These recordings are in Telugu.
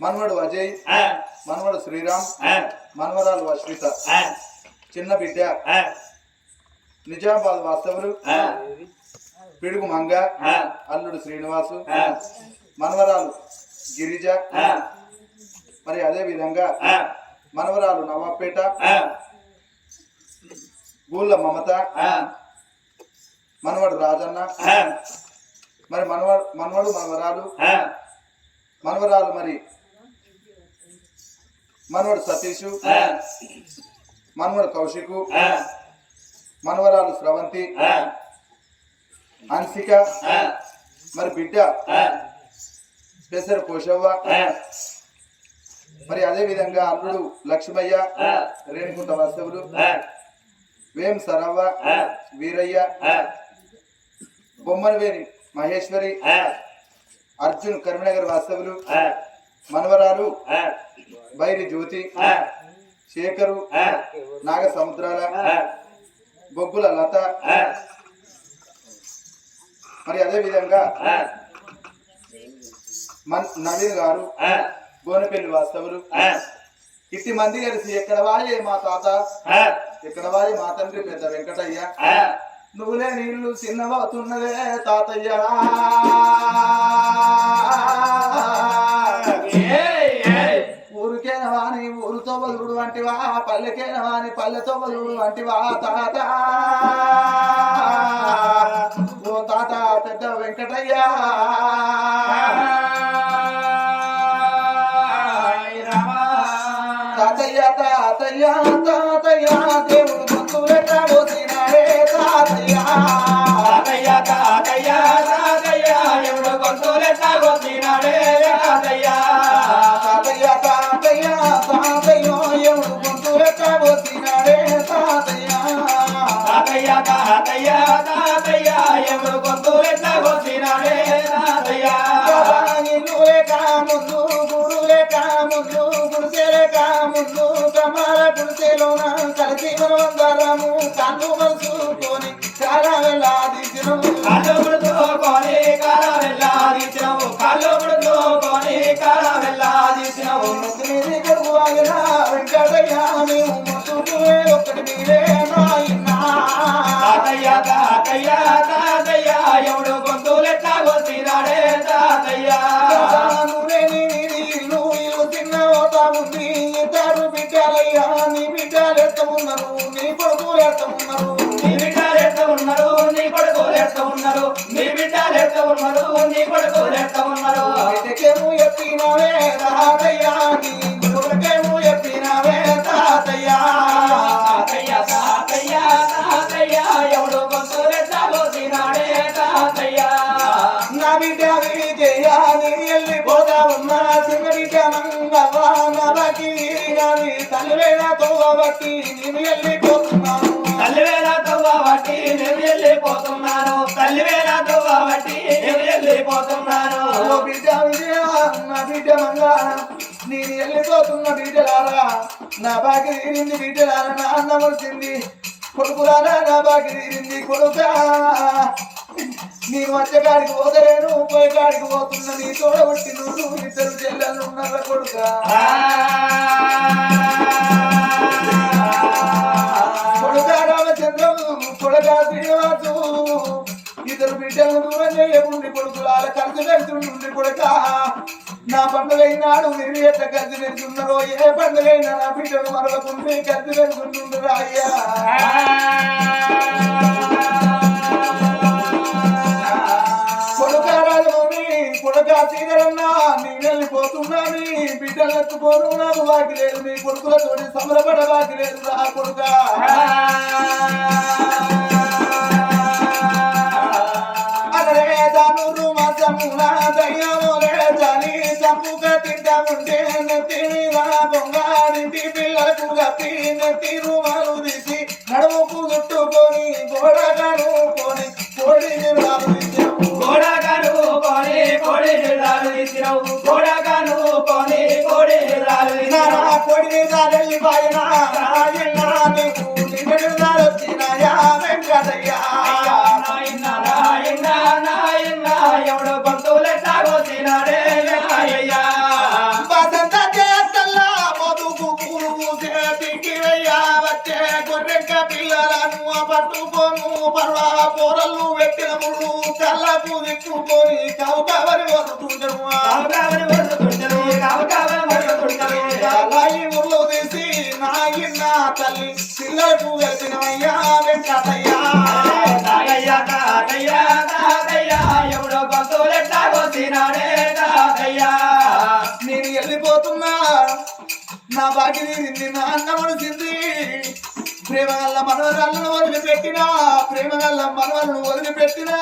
మనవడు అజయ్ మనవడు శ్రీరామ్ మనవరాలు అశ్విత. చిన్న బిడ్డ నిజామాబాద్ వాస్తవులు పిడుగు మంగ అల్లుడు శ్రీనివాసు మనవరాలు గిరిజ మరి అదే విధంగా మనవరాలు నవాపేట ఆ, గూళ్ళ మమత మనవడు రాజన్న మరి మనవడు మనవడు మనవరాలు మనవరాలు మరి. మనవడు సతీషు మనవడు కౌశికు మనవరాలు స్రవంతి హన్సిక మరి బిడ్డ పెసర పోషవ్వ ఆ, మరి అదే విధంగా అల్లుడు లక్ష్మయ్య రేణుకుంట వాస్తవులు ఆ, వేం సరవ్వ వీరయ్య ఆ, బొమ్మనవేని మహేశ్వరి అర్జున్ కరీంనగర్ వాస్తవులు మనవరాలు బైరి జ్యోతి శేఖరు నాగ సముద్రాల బొగ్గుల లత. మరి అదే విధంగా నవీన్ గారు గోనెపల్లి వాస్తవులు ఇట్టి మంది కలిసి ఎక్కడ వాయే మా తాత? ఎక్కడ వాయే మా తండ్రి పెద్ద వెంకటయ్య? నువ్వులే నీళ్ళు చిన్నవవుతున్నదే తాతయ్య. ఊరికేన వాని ఊరుతో బదుడు వంటివా పల్లెకేన వాని పల్లెతో బదుడు వంటివా తాత. ఓ తాత పెద్ద వెంకటయ్య. తాతయ్య తాతయ్య తాతయ్య దేవుడు. తాతయ్య తాతయ్య, తాతయ్య, తాతయ్య, ఎవడు గొంతులెట్లా కొట్టినాడే తాతయ్య. తాతయ్య తాతయ్య తాతయ్య ఎవడు గుర్తులెట్ట పోసినాడే తాతయ్య తాతయ్య, తాతయ్య, తాతయ్య, ఎవడు గొంతులెట్లా కొట్టినాడే తాతయ్య. ఇల్లు లేక ముందు గుడు లేక ముందు గుడిసె లేక ముందు కమాల గుడిసెలోన కలిసి మనమందరము కన్ను మలుచుకొని ఉంది ఇద్దరు బిడ్డలయ్యా నీ బిడ్డలు ఎత్త ఉన్నారు నీ కొడుకులు ఎత్త ఉన్నారు. నీ బిడ్డలు ఎట్ట ఉన్నారు నీ కొడుకులు ఎట్ట ఉన్నారు. నీ బిడ్డలు ఎట్ట ఉన్నారు నీ కొడుకులు ఎట్ట ఉన్నారు. బిడ్డకేమో ఎత్తినవే తాతయ్యా నీ కొడుకేమో ఎత్తినవే తాతయ్య. తల్లివేళ నేను వెళ్ళిపోతున్నాను తల్లివేళ తవ్వబట్టి నేను వెళ్ళిపోతున్నాను. తల్లివేళ తవ్వబట్టి నేను వెళ్ళిపోతున్నాను. ఓ బిడ్డ నా బిడ్డ నేను వెళ్ళిపోతున్న బిడ్డలారా నా బాకి తీరింది బిడ్డలారా నా అన్నం వచ్చింది. కొడుకులారా నా బాకి తీరింది కొడుక. నేను వచ్చగాడికి పోతలేను పోయేగాడికి పోతున్న నీ తోడ నువ్వు ఇద్దరు చెల్లెలు ఉన్నారా కొడుక. కొడుక రామచంద్రం కొడుక శ్రీనివాసు. ఇద్దరు బిడ్డలను దూరం చేయకుండి కొడుకులాల కలిసి పెడుతుండి కొడుక. నా పండుగైనాడు మీరు ఎట్ట కలిసి పెడుతున్నారో ఏ పండుగైనా నా బిడ్డను మరొకుండి కలిసి వెళ్తుంటుండ్రు అయ్యా. కొడుక శ్రీధరన్న నేను వెళ్ళిపోతున్నాను బిడ్డలు ఎత్తుకోను వాకి లేదు నీ కొడుకులతోటి సంబరపడ వాకి లేదు రా కొడుక. పైన వచ్చినాయా వెంకటయ్యా. ఎవడో భక్తులు వచ్చినాడే అయ్యా వసంత చేస్తల్లా మధుకు పురుగు చేతికి అయ్యా వచ్చే గొర్రెక్క పిల్లలను పట్టుకోను పర్వా పొరలు పెట్టిన ముళ్ళు కళ్ళకు దిక్కుకొని కౌకవరి వస్తుంటారు తల్లి పిల్లలకు కలిపినవయ్యా వెంకటయ్యా. తాగయ్య తాగయ్య తాగయ్య ఎవడో నేను వెళ్ళిపోతున్నా నా బాకి తీరింది నా అన్న మనసింది ప్రేమ గల్ల మనవరాలను వదిలిపెట్టినా ప్రేమ గల్ల మనవలను వదిలిపెట్టినా.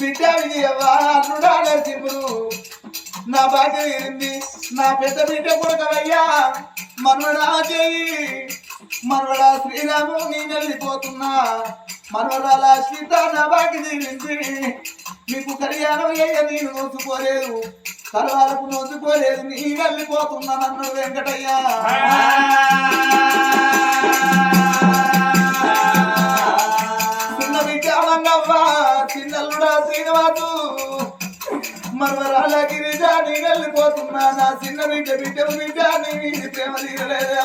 బిడ్డ అల్లుడా నరసింహుడు నా బాకి తీరింది నా పెద్ద బిడ్డ కొడుకవయ్యా. మనవడా చేయి మనవడా శ్రీరాము నేను వెళ్ళిపోతున్నా మనవరాల సీత నా బాకి తీరింది నీకు కళ్యాణం అయ్య నేను నోచుకోలేదు. తలవాలకు నోచుకోలేదు. నీ వెళ్ళిపోతున్నా నన్ను వెంకటయ్య. మనవరాల గిరిజ నీ వెళ్ళిపోతున్నా. నా చిన్న బిడ్డ బిడ్డ బిడ్డ నీ ప్రేమ తీరలేదే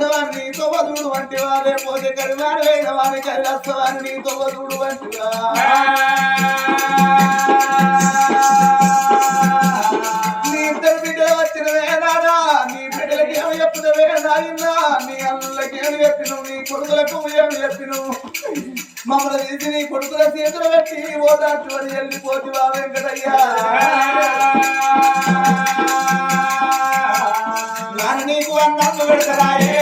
మళ్ళా తిరిగి వంటి వారే పోతే వంటివా లేకపోతే వారి కరి వస్తావని నీతో వంటివా. నీ ఇద్దరు బిడ్డలు వచ్చినవే నానా నీ బిడ్డలకి ఏమి చెప్పుదవే నాయనా నీ అల్లులకి ఏమి చెప్పిను నీ కొడుకులకు ఏమి చెప్పిను. మమ్మల్ని తీసి నీ కొడుకుల చేతులు పెట్టి ఓదార్చు అని వెంకటయ్యా. నాన్న నీకు అన్నం పెడతారాయే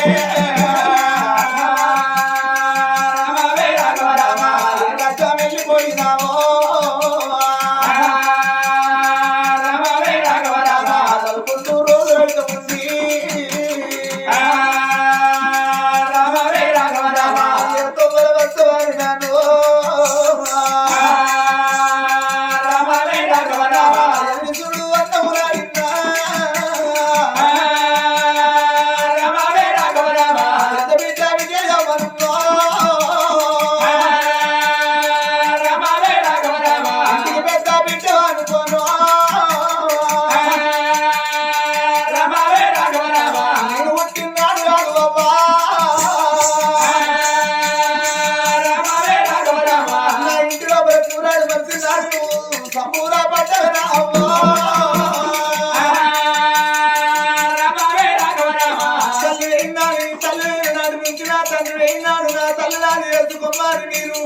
తండ్రి నా తల్లి నాది ఎత్తుకున్నారు మీరు.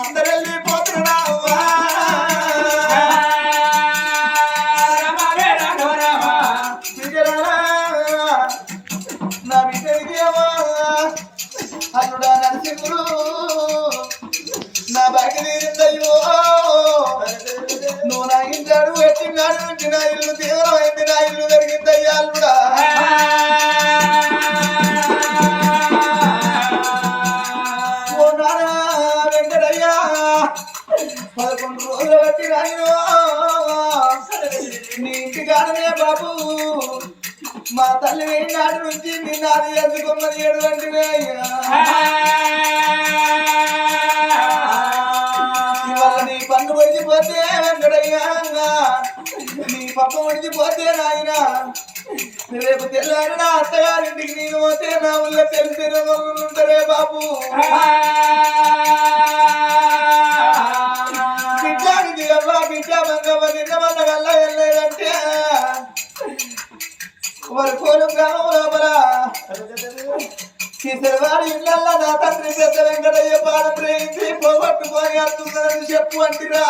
అందరు వెళ్ళిపోతున్నా నా బిడ్డకి అల్లుడా నరసింహుడు. నా బాకి తీరిందయ్యో నువ్వు నా ఇంటాడు పెట్టినాడు నా ఇల్లు మా తల్లి నాటి నుంచి నీ నాది ఎందుకున్నది? ఏడు వంటినే ఇవాళ నీ పన్ను పడిచిపోతే వెంకటయ్యా నీ పప్ప పడిచిపోతే నాయన. రేపు తెల్లారి నా అత్తగారింటికి నేను పోతే నా ఊళ్ళో తెలిసిన వాళ్ళు ఉంటారే బాబు. బిడ్డ అవ్వ బిడ్డ మంగమ్మ నిన్నమన్న వల్ల వెళ్ళలేదంటే వారి కోలు గ్రామం లోపల. వారి ఇళ్ళల్లో నా తండ్రి పెద్ద వెంకటయ్య పాద ప్రేమించి పోగొట్టుకొని వస్తుందని చెప్పు అంటిరా.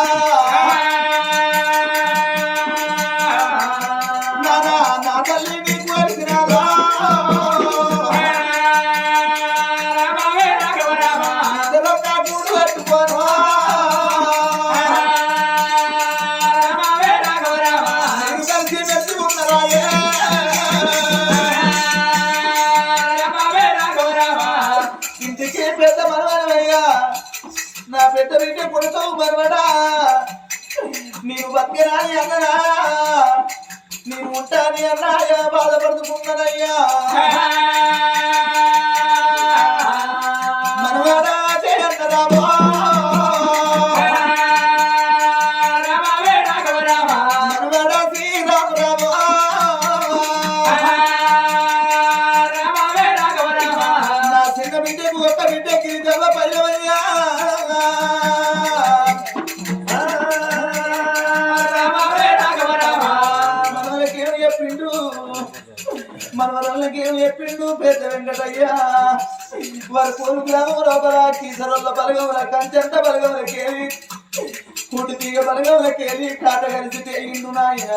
ఉంటాని అన్నాయా? బాధపడుతున్నానయ్యా చెప్పిండు పెద్ద వెంకటయ్య. వారి కోరు గ్రామం లోపల కీసరొల్ల బలగముల కంచెంట బలగములకేవి కుటి తీగ బలగములకేవి కాట కలిసి తేగిండు నాయన.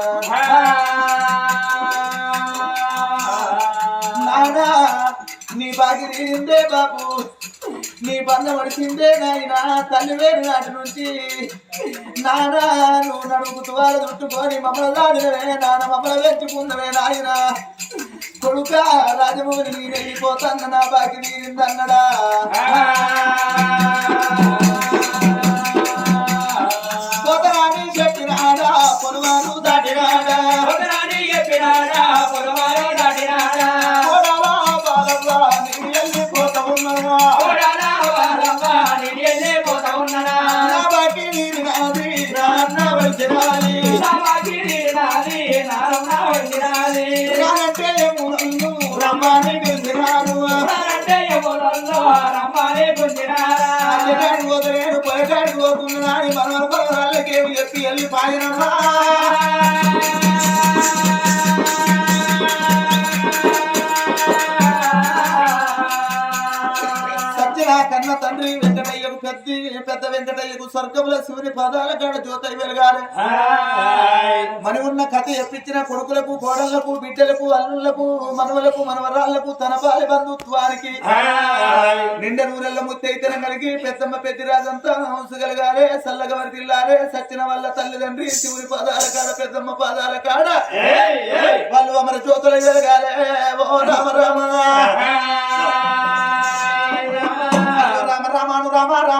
నానా నీ బాగిరిందే బాబు నీ బంధం పడిచిందే నాయనా. తల్లి వేరు నాటి నుంచి. నానా నువ్వు నడుము వాళ్ళు చుట్టుకొని మమ్మల్ని దాడినవే నాన్న మమ్మల్ని పెంచుకున్నవే నాయనా. కొడుక రాజమౌళి మీరు వెళ్ళిపోతాన్న నా బాకి తీరిందన్నడా అల్లెటాడు పోతలేడు పొలటాడు పోతున్నాడు. మనవల పొలగాళ్ళకేమి చెప్పి వెళ్ళి పాయనమ్మా. పెద్ద వెంకటయ్యకు స్వర్గముల శివుని పదాల కాడ జ్యోతై వెలగాలి. మని ఉన్న కథ ఎప్పించిన కొడుకులకు కోడళ్ళకు బిడ్డలకు అల్లుళ్ళకు మనవలకు మనవరాళ్ళకు తన పాలి బంధుత్వానికి. నిండ నూరెళ్ళ ముత్తైతనం కలిగి పెద్దమ్మ పెద్దిరాజంతా హంసగలగాలే సల్లగ వరిదిల్లాలే సచ్చిన వల్ల తల్లిదండ్రి శివుని పాదాల కాడ పెద్దమ్మ పాదాల కాడ. వాళ్ళు అమర జ్యోతుల వెలగాలే. ఓ రామ రామ. రామ రామ రామ రామ.